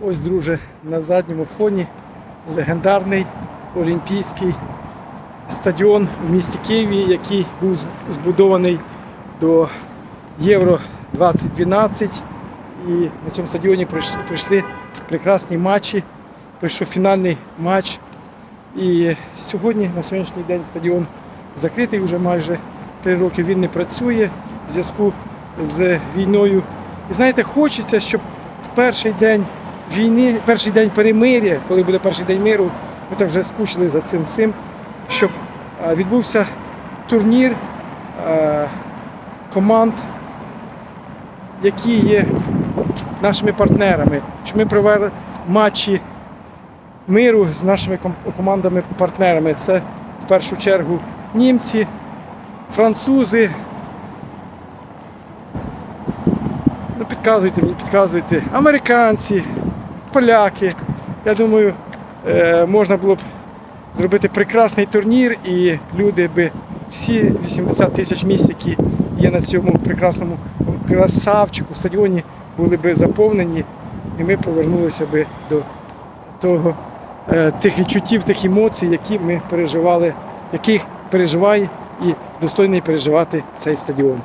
Ось, друже, на задньому фоні легендарний Олімпійський стадіон в місті Києві, який був збудований до Євро 2012. І на цьому стадіоні прийшли, прекрасні матчі. Прийшов фінальний матч. І сьогодні, на сьогоднішній день, стадіон закритий вже майже три роки. Він не працює в зв'язку з війною. І знаєте, хочеться, щоб в перший день війни, перший день перемир'я, коли буде перший день миру, ми так вже скучили за цим всім, щоб е, відбувся турнір е, команд, які є нашими партнерами, щоб ми провели матчі миру з нашими командами-партнерами. Це в першу чергу німці, французи. Ну, підказуйте мені, підказуйте. Американці, поляки. Я думаю, е, можна було б зробити прекрасний турнір, і люди би всі 80 тисяч місць, які є на цьому прекрасному красавчику стадіоні, були би заповнені, і ми повернулися би до того, е, тих відчуттів, тих емоцій, які ми переживали, яких переживає і достойний переживати цей стадіон.